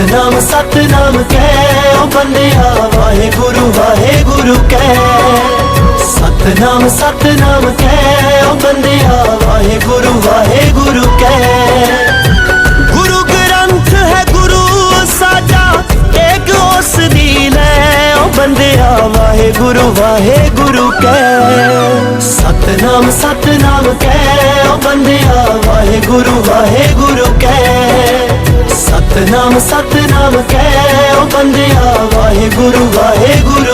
ਸਤਨਾਮ ਸਤਨਾਮ ਕਹਿ। ਓ ਬੰਦਿਆ ਵਾਹਿਗੁਰੂ ਵਾਹਿਗੁਰੂ ਕਹਿ। ਸਤਨਾਮ ਸਤਨਾਮ ਕਹਿ। ਓ ਬੰਦਿਆ ਵਾਹਿਗੁਰੂ ਵਾਹਿਗੁਰੂ ਕਹਿ। ਗੁਰੂ ਗ੍ਰੰਥ ਹੈ ਗੁਰੂ ਸਾਡਾ ਏਕ ਉਸ ਦੀ ਲੈ। ਓ ਬੰਦਿਆ ਵਾਹਿਗੁਰੂ ਵਾਹਿਗੁਰੂ ਕਹਿ। ਸਤਨਾਮ ਸਤਨਾਮ ਕਹਿ। ਓ ਬੰਦਿਆ ਵਾਹਿਗੁਰੂ ਸਤਨਾਮ ਕਹਿ ਉਹ ਬੰਦਿਆ ਵਾਹਿਗੁਰੂ ਵਾਹਿਗੁਰੂ।